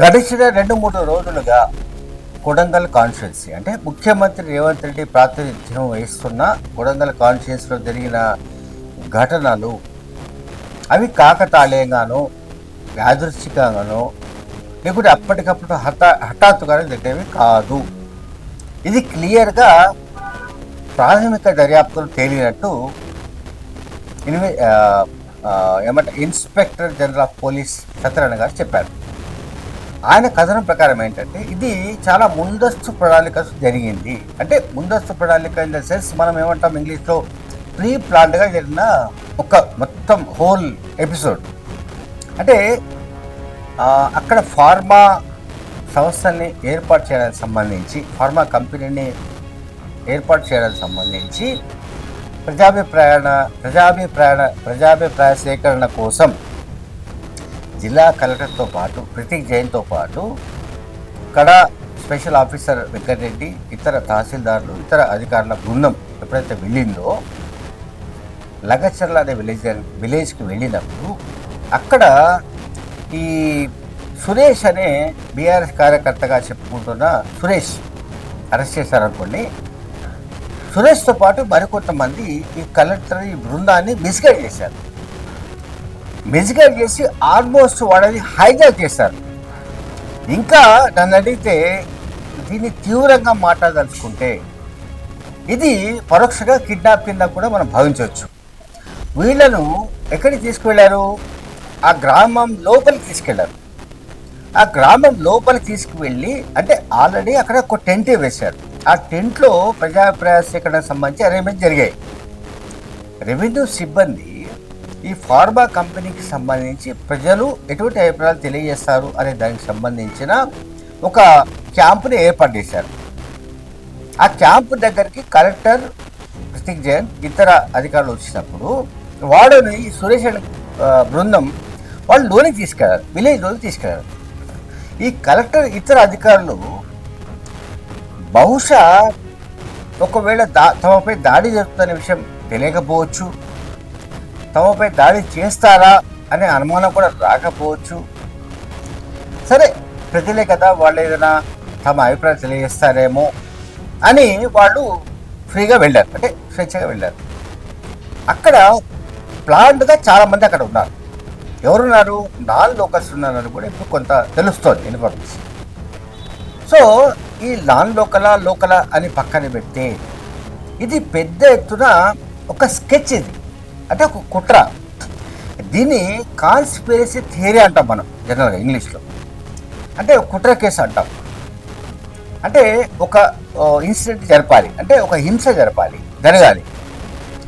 గడిచిన రెండు మూడు రోజులుగా కొడంగల్ కాన్స్టిట్యున్సీ అంటే ముఖ్యమంత్రి రేవంత్ రెడ్డి ప్రాతినిధ్యం వహిస్తున్న కొడంగల్ కాన్స్టిట్యున్సీలో జరిగిన ఘటనలు అవి కాకతాళీయంగానో యాదృచ్ఛికంగానో లేకుంటే అప్పటికప్పుడు హఠా హఠాత్తుగానే జరిగేవి కాదు. ఇది క్లియర్గా ప్రాథమిక దర్యాప్తులు తేలినట్టు ఇన్వె ఆ, ఏమంటే inspector general of police Satyanarayana గారు చెప్పారు. ఆయన కథనం ప్రకారం ఏంటంటే ఇది చాలా ముందస్తు ప్రణాళిక జరిగింది. అంటే ముందస్తు ప్రణాళిక ఇన్ ద సెన్స్ మనం ఏమంటాం ఇంగ్లీష్లో ప్రీ ప్లాన్డ్గా జరిగిన ఒక మొత్తం హోల్ ఎపిసోడ్. అంటే అక్కడ ఫార్మా సంస్థల్ని ఏర్పాటు చేయడానికి సంబంధించి ఫార్మా కంపెనీని ఏర్పాటు చేయడానికి సంబంధించి ప్రజాభిప్రాయ ప్రజాభిప్రాయ ప్రజాభిప్రాయ సేకరణ కోసం జిల్లా కలెక్టర్తో పాటు ప్రతీక్ జైన్తో పాటు కడా స్పెషల్ ఆఫీసర్ వెంకటరెడ్డి ఇతర తహసీల్దార్లు ఇతర అధికారుల బృందం ఎప్పుడైతే వెళ్ళిందో లగచర్ల అనే విలేజ్ విలేజ్కి వెళ్ళినప్పుడు అక్కడ ఈ సురేష్ అనే బీఆర్ఎస్ కార్యకర్తగా చెప్పుకుంటున్న సురేష్ అరెస్ట్ చేశారనుకోండి సురేష్తో పాటు మరికొంతమంది ఈ కలెక్టర్ ఈ బృందాన్ని మిస్గైడ్ చేశారు. మిస్గైడ్ చేసి ఆల్మోస్ట్ వాళ్ళని హైజాక్ చేశారు. ఇంకా నన్ను అడిగితే దీన్ని తీవ్రంగా మాట్లాడదలుచుకుంటే ఇది పరోక్షంగా కిడ్నాప్ కింద కూడా మనం భావించవచ్చు. వీళ్ళను ఎక్కడికి తీసుకువెళ్ళారు ఆ గ్రామం లోపలికి తీసుకెళ్ళారు. ఆ గ్రామం లోపలికి తీసుకువెళ్ళి అంటే ఆల్రెడీ అక్కడ ఒక టెంట్ వేశారు. ఆ టెంట్లో ప్రజాభిప్రాయ సేకరణకు సంబంధించి అరేంజ్మెంట్ జరిగాయి. రెవెన్యూ సిబ్బంది ఈ ఫార్మా కంపెనీకి సంబంధించి ప్రజలు ఎటువంటి అభిప్రాయాలు తెలియజేస్తారు అనే దానికి సంబంధించిన ఒక క్యాంపుని ఏర్పాటు చేశారు. ఆ క్యాంపు దగ్గరికి కలెక్టర్ కృతిక్ జైన్ ఇతర అధికారులు వచ్చినప్పుడు వాడుని సురేష్ బృందం వాళ్ళు లోనికి తీసుకెళ్ళారు విలేజ్లోకి తీసుకెళ్ళారు ఈ కలెక్టర్ ఇతర అధికారులు బహుశా ఒకవేళ దా తమపై దాడి జరుగుతున్న విషయం తెలియకపోవచ్చు తమపై దాడి చేస్తారా అనే అనుమానం కూడా రాకపోవచ్చు. సరే ప్రజలే కదా వాళ్ళు ఏదైనా తమ అభిప్రాయం తెలియజేస్తారేమో అని వాళ్ళు ఫ్రీగా వెళ్ళారు. అంటే స్వేచ్ఛగా వెళ్ళారు. అక్కడ ప్లాంట్గా చాలామంది అక్కడ ఉన్నారు. ఎవరున్నారు? నాన్ లోకల్స్ ఉన్నారని కూడా ఇప్పుడు కొంత తెలుస్తోంది ఇన్ఫర్మేషన్. సో ఈ నాన్ లోకల లోకల అని పక్కన పెడితే ఇది పెద్ద ఎత్తున ఒక స్కెచ్ ఇది. అంటే ఒక కుట్ర. దీన్ని కాన్స్పిరసీ థియరీ అంటాం మనం జనరల్గా ఇంగ్లీష్లో. అంటే ఒక కుట్ర కేసు అంటాం. అంటే ఒక ఇన్సిడెంట్ జరపాలి. అంటే ఒక హింస జరపాలి జరగాలి.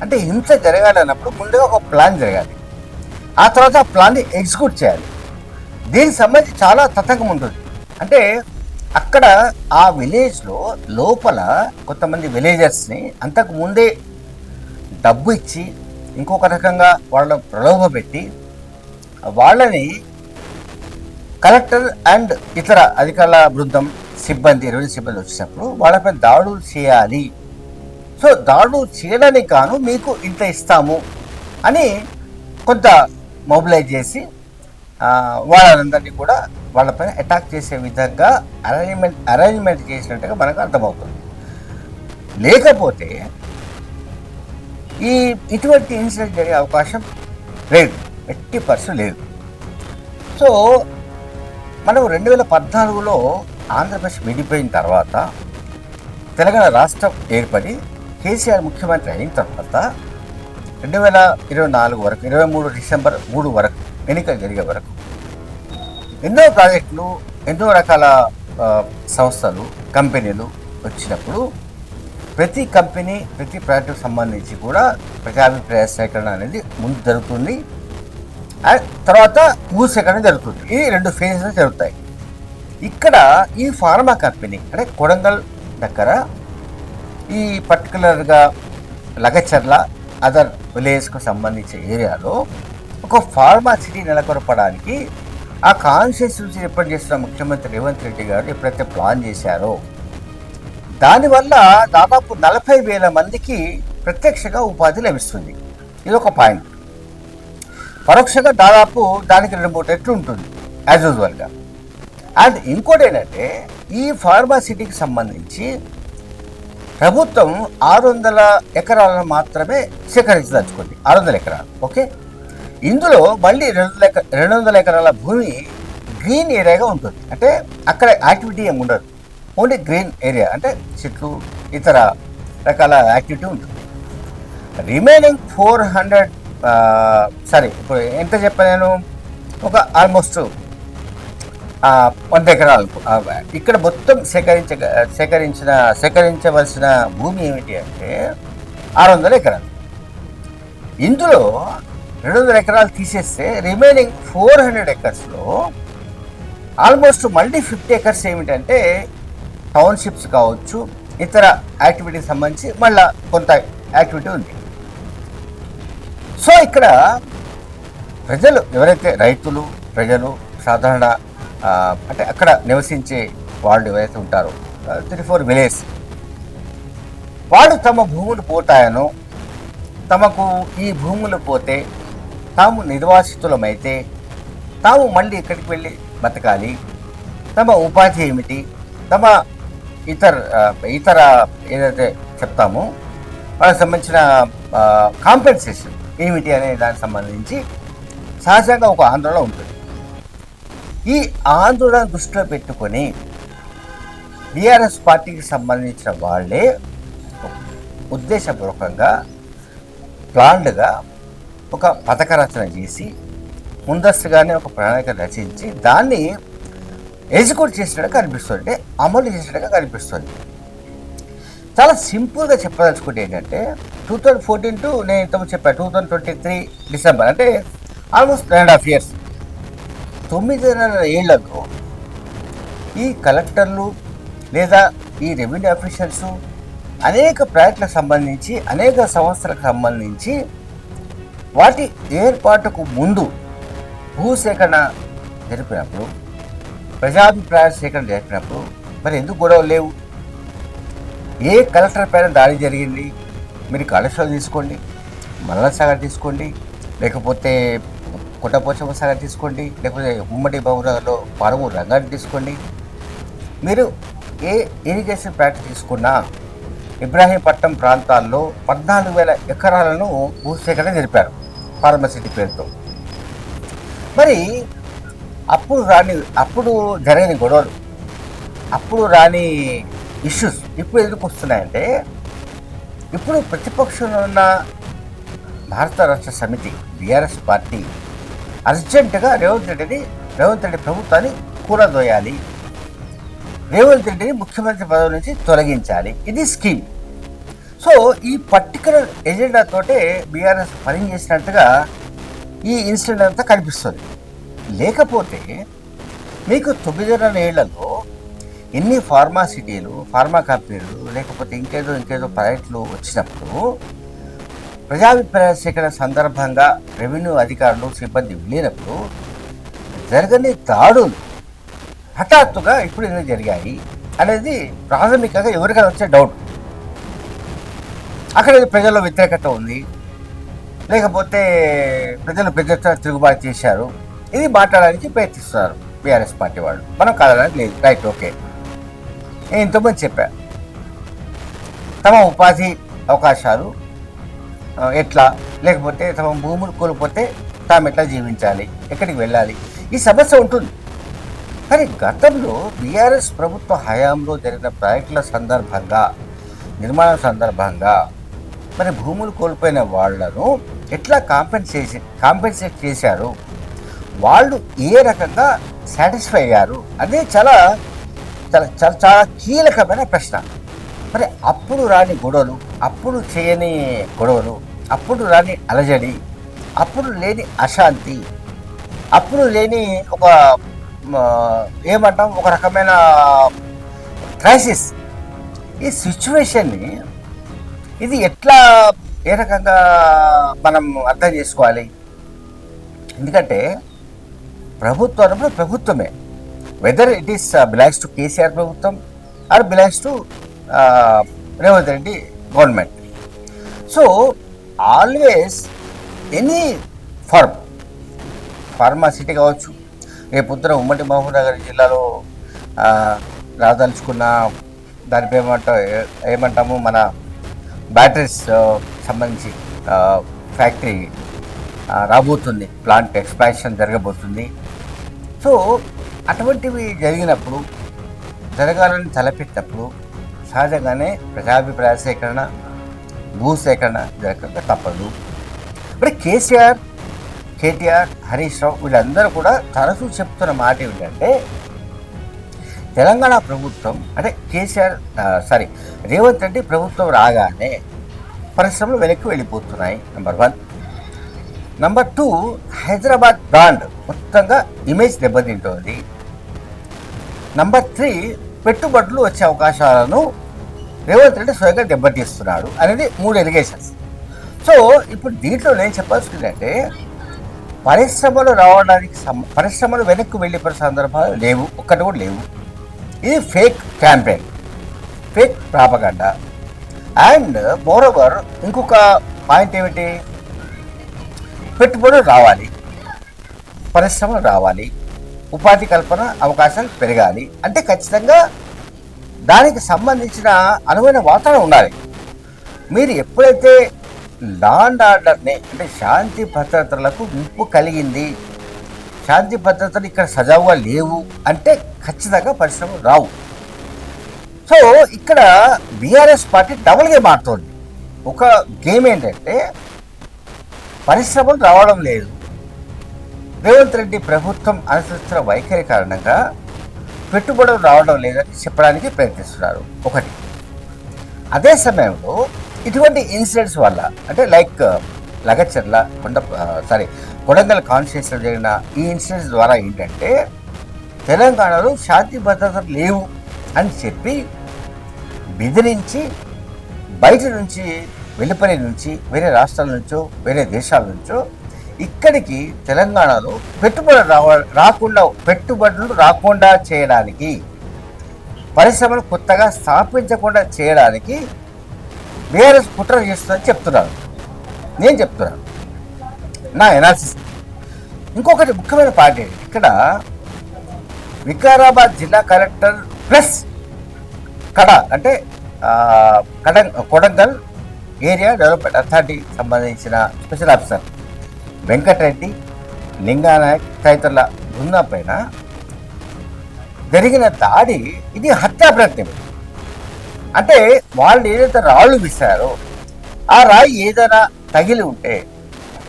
అంటే హింస జరగాలి అన్నప్పుడు ముందుగా ఒక ప్లాన్ జరగాలి. ఆ తర్వాత ఆ ప్లాన్ని ఎగ్జిక్యూట్ చేయాలి. దీనికి సంబంధించి చాలా తతకం ఉంటుంది. అంటే అక్కడ ఆ విలేజ్లో లోపల కొంతమంది విలేజర్స్ని అంతకు ముందే డబ్బు ఇచ్చి ఇంకొక రకంగా వాళ్ళ ప్రలోభ పెట్టి వాళ్ళని కలెక్టర్ అండ్ ఇతర అధికారుల బృందం సిబ్బంది రెవెన్యూ సిబ్బంది వచ్చినప్పుడు వాళ్ళపై దాడులు చేయాలి. సో దాడులు చేయడానికి కాను మీకు ఇంత ఇస్తాము అని కొంత మొబిలైజ్ చేసి వాళ్ళందరినీ కూడా వాళ్ళపైన అటాక్ చేసే విధంగా అరేంజ్మెంట్ అరేంజ్మెంట్ చేసినట్టుగా మనకు అర్థమవుతుంది. లేకపోతే ఈ ఇటువంటి ఇన్సిడెంట్ జరిగే అవకాశం లేదు. ఎట్టి పర్సెంట్ లేదు. సో మనం రెండు వేల పద్నాలుగులో ఆంధ్రప్రదేశ్ విడిపోయిన తర్వాత తెలంగాణ రాష్ట్రం ఏర్పడి కేసీఆర్ ముఖ్యమంత్రి అయిన తర్వాత రెండు వేల ఇరవై నాలుగు వరకు ఇరవై మూడు డిసెంబర్ మూడు వరకు ఎన్నికలు జరిగే వరకు ఎన్నో ప్రాజెక్టులు ఎన్నో రకాల సంస్థలు కంపెనీలు వచ్చినప్పుడు ప్రతి కంపెనీ ప్రతి ప్రాజెక్టుకు సంబంధించి కూడా ప్రజాభిప్రాయ సేకరణ అనేది ముందు జరుగుతుంది. అండ్ తర్వాత భూసేకరణ జరుగుతుంది. ఈ రెండు ఫేజెస్ జరుగుతాయి. ఇక్కడ ఈ ఫార్మా కంపెనీ అంటే కొడంగల్ దగ్గర ఈ పర్టికులర్గా లగచర్ల అదర్ విలేజ్కు సంబంధించిన ఏరియాలో ఒక ఫార్మా సిటీ నెలకొల్పడానికి ఆ కాన్స్టిట్యూన్సీ రిప్రజెంట్ చేస్తున్న ముఖ్యమంత్రి రేవంత్ రెడ్డి గారు ఎప్పుడైతే ప్లాన్ చేశారో దానివల్ల దాదాపు నలభై వేల మందికి ప్రత్యక్షంగా ఉపాధి లభిస్తుంది. ఇది ఒక పాయింట్. పరోక్షంగా దాదాపు దానికి రెండు మూడు రెట్లు ఉంటుంది యాజ్ యూజువల్గా అండ్ ఇంకోటి ఏంటంటే ఈ ఫార్మాసిటీకి సంబంధించి ప్రభుత్వం ఆరు వందల ఎకరాలను మాత్రమే సేకరించదలుచుకుంది. ఆరు వందల ఎకరాలు ఓకే? ఇందులో మళ్ళీ రెండు వందల ఎక రెండు వందల ఎకరాల భూమి గ్రీన్ ఏరియాగా ఉంటుంది. అంటే అక్కడ యాక్టివిటీ ఏమి ఉండదు. ఓన్లీ గ్రీన్ ఏరియా అంటే చెట్లు ఇతర రకాల యాక్టివిటీ ఉంటుంది. రిమైనింగ్ ఫోర్ హండ్రెడ్ సారీ ఇప్పుడు ఎంత చెప్పాను నేను? ఒక ఆల్మోస్ట్ వంద ఎకరాలు. ఇక్కడ మొత్తం సేకరించ సేకరించిన సేకరించవలసిన భూమి ఏమిటి అంటే ఆరు వందల ఎకరాలు. ఇందులో రెండు వందల ఎకరాలు తీసేస్తే రిమైనింగ్ ఫోర్ హండ్రెడ్ ఎకర్స్లో ఆల్మోస్ట్ మల్టీ ఫిఫ్టీ ఎకర్స్ ఏమిటంటే టౌన్షిప్స్ కావచ్చు ఇతర యాక్టివిటీకి సంబంధించి మళ్ళా కొంత యాక్టివిటీ ఉంది. సో ఇక్కడ ప్రజలు ఎవరైతే రైతులు ప్రజలు సాధారణ అంటే అక్కడ నివసించే వాళ్ళు ఎవరైతే ఉంటారో త్రీ ఫోర్ విలేజ్ వాళ్ళు తమ భూములు పోతాయనో తమకు ఈ భూములు పోతే తాము నిర్వాసితులమైతే తాము మళ్ళీ ఇక్కడికి వెళ్ళి బతకాలి? తమ ఉపాధి ఏమిటి? తమ ఇతర ఇతర ఏదైతే చెప్తామో వాళ్ళకి సంబంధించిన కాంపెన్సేషన్ ఏమిటి అనే దానికి సంబంధించి సహజంగా ఒక ఆందోళన ఉంటుంది. ఈ ఆందోళన దృష్టిలో పెట్టుకొని బీఆర్ఎస్ పార్టీకి సంబంధించిన వాళ్ళే ఉద్దేశపూర్వకంగా ప్లాన్డ్గా ఒక పథక రచన చేసి ముందస్తుగానే ఒక ప్రణాళిక రచించి దాన్ని ఎగ్జిక్యూట్ చేసినట్టుగా కనిపిస్తుంది. అంటే అమలు చేసినట్టుగా కనిపిస్తుంది. చాలా సింపుల్గా చెప్పదలుచుకుంటే ఏంటంటే టూ థౌజండ్ ఫోర్టీన్ టు నేను ఇంతకుముందు చెప్పాను two thousand twenty three December అంటే almost ten and half years తొమ్మిదిన్నర ఏళ్ళకు ఈ కలెక్టర్లు లేదా ఈ రెవెన్యూ ఆఫీసర్స్ అనేక ప్రాజెక్టులకు సంబంధించి అనేక సంస్థలకు సంబంధించి వాటి ఏర్పాటుకు ముందు భూసేకరణ జరిపినప్పుడు ప్రజాభిప్రాయ సేకరణ జరిపినప్పుడు మరి ఎందుకు గొడవలు లేవు? ఏ కలెక్టర్ పైన దాడి జరిగింది? మీరు కాళేశ్వరం తీసుకోండి మల్ల సాగర్ తీసుకోండి లేకపోతే కొట్టపోచమ్మ సాగర్ తీసుకోండి లేకపోతే ఉమ్మడి బహురాలో పరువు రంగాన్ని తీసుకోండి. మీరు ఏ ఇరిగేషన్ ప్రాజెక్ట్ తీసుకున్నా ఇబ్రాహీంపట్నం ప్రాంతాల్లో పద్నాలుగు వేల ఎకరాలను భూసేకరణ జరిపారు ఫార్మసిటీ పేరుతో. మరి అప్పుడు రాని అప్పుడు జరగని గొడవలు అప్పుడు రాని ఇష్యూస్ ఇప్పుడు ఎందుకు వస్తున్నాయంటే ఇప్పుడు ప్రతిపక్షంలో ఉన్న భారత రాష్ట్ర సమితి బీఆర్ఎస్ పార్టీ అర్జెంటుగా రేవంత్ రెడ్డిని రేవంత్ రెడ్డి ప్రభుత్వాన్ని కూరదోయాలి రేవంత్ రెడ్డిని ముఖ్యమంత్రి పదవి నుంచి తొలగించాలి. ఇది స్కీమ్ సో ఈ పర్టికులర్ ఎజెండాతోటే బీఆర్ఎస్ పనిచేసినట్టుగా ఈ ఇన్సిడెంట్ అంతా కనిపిస్తుంది. లేకపోతే మీకు తొమ్మిదిన్నర ఏళ్ళలో ఎన్ని ఫార్మా సిటీలు ఫార్మా కంపెనీలు లేకపోతే ఇంకేదో ఇంకేదో ప్రైవేట్లు వచ్చినప్పుడు ప్రజాభిప్రాయ సేకరణ సందర్భంగా రెవెన్యూ అధికారులు సిబ్బంది వెళ్ళినప్పుడు జరగని దాడులు హఠాత్తుగా ఇప్పుడు ఎందుకు జరిగాయి అనేది ప్రాథమికంగా ఎవరికైనా వచ్చే డౌట్. అక్కడ ప్రజల్లో వ్యతిరేకత ఉంది. లేకపోతే ప్రజలు పెద్ద తిరుగుబాటు చేశారు. ఇది మాట్లాడడానికి ప్రయత్నిస్తున్నారు బీఆర్ఎస్ పార్టీ వాళ్ళు. మనం కాదనడానికి లేదు. Right okay. నేను ఇంతమంది చెప్పా. తమ ఉపాధి అవకాశాలు ఎట్లా? లేకపోతే తమ భూములు కోల్పోతే తాము ఎట్లా జీవించాలి? ఎక్కడికి వెళ్ళాలి? ఈ సమస్య ఉంటుంది. కానీ గతంలో బీఆర్ఎస్ ప్రభుత్వ హయాంలో జరిగిన ప్రాజెక్టుల సందర్భంగా నిర్మాణం సందర్భంగా మరి భూములు కోల్పోయిన వాళ్ళను ఎట్లా కాంపెన్సేషన్ కాంపెన్సేట్ చేశారు? వాళ్ళు ఏ రకంగా సాటిస్ఫై అయ్యారు అదే చాలా చాలా చాలా చాలా కీలకమైన ప్రశ్న. మరి అప్పుడు రాని గొడవలు అప్పుడు చేయని గొడవలు అప్పుడు రాని అలజడి అప్పుడు లేని అశాంతి అప్పుడు లేని ఒక ఏమంటాం ఒక రకమైన క్రైసిస్ ఈ సిచ్యువేషన్ని ఇది ఎట్లా ఏ రకంగా మనం అర్థం చేసుకోవాలి? ఎందుకంటే ప్రభుత్వం అన్నప్పుడు ప్రభుత్వమే. Whether it is belongs to KCR ప్రభుత్వం or belongs to Revanth Reddy government. So always any firm pharma city కావచ్చు రేపొద్దున ఉమ్మడి మహబూబ్నగర్ జిల్లాలో రాదలుచుకున్న దాని ఏమంటా ఏమంటాము మన బ్యాటరీస్ uh, సంబంధించి uh, ఫ్యాక్టరీ రాబోతుంది ప్లాంట్ ఎక్స్పాన్షన్ జరగబోతుంది. సో అటువంటివి జరిగినప్పుడు జరగాలని తలపెట్టినప్పుడు సహజంగానే ప్రజాభిప్రాయ సేకరణ భూసేకరణ జరగక తప్పదు. మరి కేసీఆర్ కేటీఆర్ హరీష్ రావు వీళ్ళందరూ కూడా తరచూ చెప్తున్న మాట ఏమిటంటే తెలంగాణ ప్రభుత్వం అంటే కేసీఆర్ సారీ రేవంత్ రెడ్డి ప్రభుత్వం రాగానే పరిశ్రమలు వెనక్కి వెళ్ళిపోతున్నాయి number one. Number two Hyderabad brand మొత్తంగా ఇమేజ్ దెబ్బతింటోంది. నంబర్ త్రీ పెట్టుబడులు వచ్చే అవకాశాలను రేవంత్ రెడ్డి స్వయంగా దెబ్బతీస్తున్నాడు అనేది మూడు ఎలిగేషన్స్ సో ఇప్పుడు దీంట్లో నేను చెప్పాల్సిందంటే పరిశ్రమలు రావడానికి సం- పరిశ్రమలు వెనక్కి వెళ్ళిపోయిన సందర్భాలు లేవు ఒక్కటి కూడా లేవు. ఇది fake campaign fake propaganda and moreover ఇంకొక పాయింట్ ఏమిటి? పెట్టుబడులు రావాలి పరిశ్రమలు రావాలి ఉపాధి కల్పన అవకాశాలు పెరగాలి. అంటే ఖచ్చితంగా దానికి సంబంధించిన అనువైన వాతావరణం ఉండాలి. మీరు ఎప్పుడైతే లా అండ్ ఆర్డర్ని అంటే శాంతి భద్రతలకు ముప్పు కలిగింది శాంతి భద్రతలు ఇక్కడ సజావుగా లేవు అంటే ఖచ్చితంగా పరిశ్రమలు రావు. సో ఇక్కడ బీఆర్ఎస్ పార్టీ డబుల్ గేమ్ ఆడుతోంది ఒక గేమ్ ఏంటంటే పరిశ్రమలు రావడం లేదు. రేవంత్ రెడ్డి ప్రభుత్వం అనుసరిస్తున్న వైఖరి కారణంగా పెట్టుబడులు రావడం లేదని చెప్పడానికి ప్రయత్నిస్తున్నారు. ఒకటి. అదే సమయంలో ఇటువంటి ఇన్సిడెంట్స్ వల్ల అంటే లైక్ లగచర్ల కొండ సారీ కొడంగల్ కాన్స్టిట్యూన్సీలో జరిగిన ఈ ఇన్సిడెంట్స్ ద్వారా ఏంటంటే తెలంగాణలో శాంతి భద్రతలు లేవు అని చెప్పి బెదిరించి బయట నుంచి వెలుపలి నుంచి వేరే రాష్ట్రాల నుంచో వేరే దేశాల నుంచో ఇక్కడికి తెలంగాణలో పెట్టుబడులు రావ రాకుండా పెట్టుబడులు రాకుండా చేయడానికి పరిశ్రమలు కొత్తగా స్థాపించకుండా చేయడానికి బీఆర్ఎస్ కుట్ర చేస్తుందని చెప్తున్నారు. నేను చెప్తున్నాను నా ఎనాలిసిస్ ఇంకొకటి ముఖ్యమైన పాయింట్ ఏంటి? ఇక్కడ వికారాబాద్ జిల్లా కలెక్టర్ ప్లస్ కడ అంటే కడ కొడంగల్ ఏరియా డెవలప్మెంట్ అథారిటీకి సంబంధించిన స్పెషల్ ఆఫీసర్ వెంకటరెడ్డి లింగానాయక్ తదితరుల బృందం పైన జరిగిన దాడి ఇది హత్యా ప్రయత్నం. అంటే వాళ్ళు ఏదైతే రాళ్ళు విసారో ఆ రాయి ఏదైనా తగిలి ఉంటే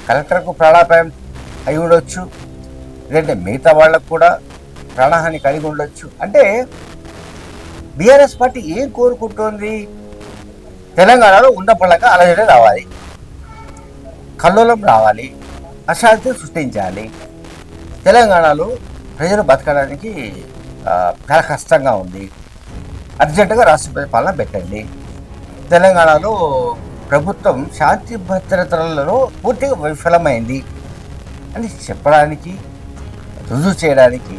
కలెక్టర్కు ప్రాణాపాయం అయి ఉండొచ్చు లేదంటే మిగతా వాళ్ళకు కూడా ప్రాణహాని కలిగి ఉండొచ్చు. అంటే బీఆర్ఎస్ పార్టీ ఏం కోరుకుంటోంది? తెలంగాణలో ఉన్న పళ్ళక అలజడి రావాలి. కల్లోలం రావాలి. అశాంతి సృష్టించాలి. తెలంగాణలో ప్రజలు బతకడానికి చాలా కష్టంగా ఉంది. అర్జెంటుగా రాష్ట్రపతి పాలన పెట్టండి. తెలంగాణలో ప్రభుత్వం శాంతి భద్రతలలో పూర్తిగా విఫలమైంది అని చెప్పడానికి రుజువు చేయడానికి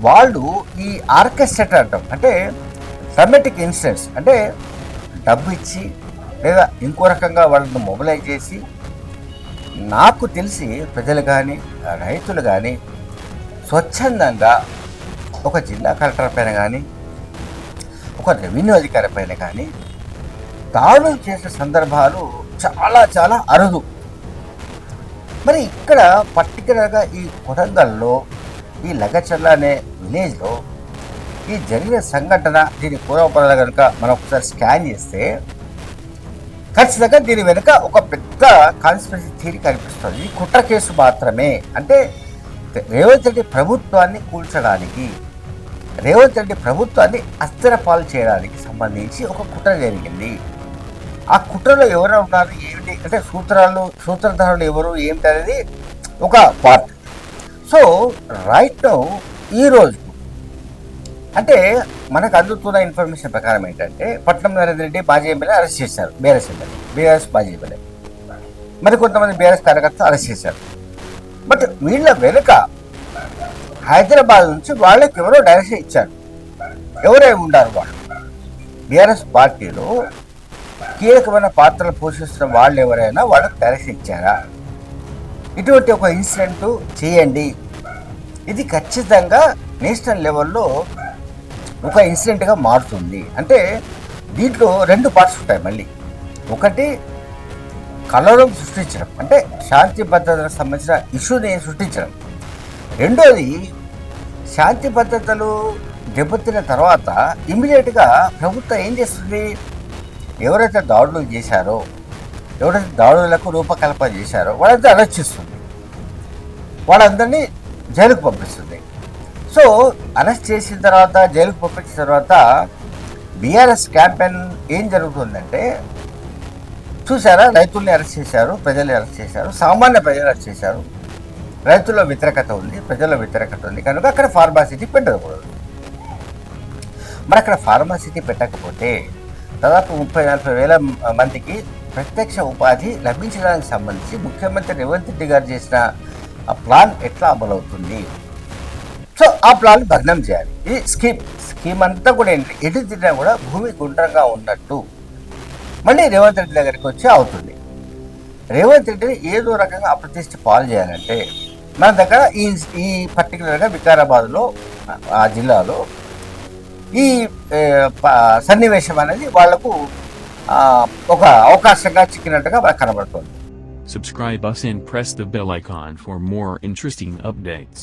వాళ్ళు ఈ ఆర్కెస్ట్రేటర్ అంటాం. అంటే డ్రమెటిక్ ఇన్సిడెంట్స్ అంటే డబ్బు ఇచ్చి లేదా ఇంకో రకంగా వాళ్ళని మొబిలైజ్ చేసి నాకు తెలిసి ప్రజలు కానీ రైతులు కానీ స్వచ్ఛందంగా ఒక జిల్లా కలెక్టర్ పైన కానీ ఒక రెవెన్యూ అధికారి పైన కానీ దాడులు చేసే సందర్భాలు చాలా చాలా అరుదు. మరి ఇక్కడ పర్టికులర్గా ఈ కొడంగల్లో ఈ లగచర్ల అనే విలేజ్లో ఈ జరిగిన సంఘటన దీని పూర్వపరాలు కనుక మనం ఒకసారి స్కాన్ చేస్తే ఖచ్చితంగా దీని వెనుక ఒక పెద్ద కాన్స్పిరసీ థీరీ కనిపిస్తుంది. ఇది కుట్ర కేసు మాత్రమే. అంటే రేవంత్ రెడ్డి ప్రభుత్వాన్ని కూల్చడానికి రేవంత్ రెడ్డి ప్రభుత్వాన్ని అస్థిరపాలు చేయడానికి సంబంధించి ఒక కుట్ర జరిగింది. ఆ కుట్రలో ఎవరు ఉన్నారు ఏమిటి? అంటే సూత్రాలు సూత్రధారులు ఎవరు? ఏమిటి అనేది ఒక పార్ట్ సో రైట్ నౌ ఈరోజు అంటే మనకు అందుతున్న ఇన్ఫర్మేషన్ ప్రకారం ఏంటంటే పట్నం నరేంద్ర రెడ్డి బాజీ ఎమ్మెల్యే అరెస్ట్ చేశారు బీఆర్ఎస్ ఎమ్మెల్యే బీఆర్ఎస్ బాజీ ఎమ్మెల్యే. మరి కొంతమంది బీఆర్ఎస్ కార్యకర్తలు అరెస్ట్ చేశారు. బట్ వీళ్ళ వెనుక హైదరాబాద్ నుంచి వాళ్ళకి ఎవరో డైరెక్షన్ ఇచ్చారు. ఎవరై ఉండారు వాళ్ళు? బీఆర్ఎస్ పార్టీలో కీలకమైన పాత్రలు పోషిస్తున్న వాళ్ళు ఎవరైనా వాళ్ళకి డైరెక్షన్ ఇచ్చారా? ఇటువంటి ఒక ఇన్సిడెంట్ చేయండి. ఇది ఖచ్చితంగా నేషనల్ లెవెల్లో ఒక ఇన్సిడెంట్గా మారుతుంది. అంటే దీంట్లో రెండు పార్ట్స్ ఉంటాయి మళ్ళీ. ఒకటి కలవరం సృష్టించడం. అంటే శాంతి భద్రతలకు సంబంధించిన ఇష్యూని సృష్టించడం. రెండోది శాంతి భద్రతలు దెబ్బతిన్న తర్వాత ఇమీడియట్గా ప్రభుత్వం ఏం చేస్తుంది? ఎవరైతే దాడులు చేశారో ఎవరైతే దాడులకు రూపకల్పన చేశారో వాళ్ళంతా అరెస్ట్ చేస్తుంది. వాళ్ళందరినీ జైలుకు పంపిస్తుంది. సో అరెస్ట్ చేసిన తర్వాత జైలుకు పంపించిన తర్వాత బీఆర్ఎస్ క్యాంపెయిన్ ఏం జరుగుతుందంటే చూసారా రైతుల్ని అరెస్ట్ చేశారు ప్రజల్ని అరెస్ట్ చేశారు సామాన్య ప్రజలు అరెస్ట్ చేశారు. రైతుల్లో వ్యతిరేకత ఉంది ప్రజల్లో వ్యతిరేకత ఉంది. కనుక అక్కడ ఫార్మాసిటీ పెట్టకూడదు. మరి అక్కడ ఫార్మాసిటీ పెట్టకపోతే దాదాపు ముప్పై నలభై వేల మందికి ప్రత్యక్ష ఉపాధి లభించడానికి సంబంధించి ముఖ్యమంత్రి రేవంత్ రెడ్డి గారు చేసిన ఆ ప్లాన్ ఎట్లా అమలవుతుంది? సో ఆ ప్లాన్ భగ్నం చేయాలి. ఈ స్కీమ్ స్కీమ్ అంతా కూడా ఏంటి? ఎటు తిన్నా కూడా భూమి గుండ్రంగా ఉన్నట్టు మళ్ళీ రేవంత్ రెడ్డి దగ్గరికి వచ్చి అవుతుంది. రేవంత్ రెడ్డిని ఏదో రకంగా అప్రతిష్ట పాలు చేయాలంటే మన దగ్గర ఈ ఈ పర్టికులర్గా వికారాబాద్లో ఆ జిల్లాలో ఈ సన్నివేశం అనేది వాళ్ళకు ఒక అవకాశంగా చిక్కినట్టుగా మనకు కనబడుతుంది. Subscribe us and press the bell icon for more interesting updates.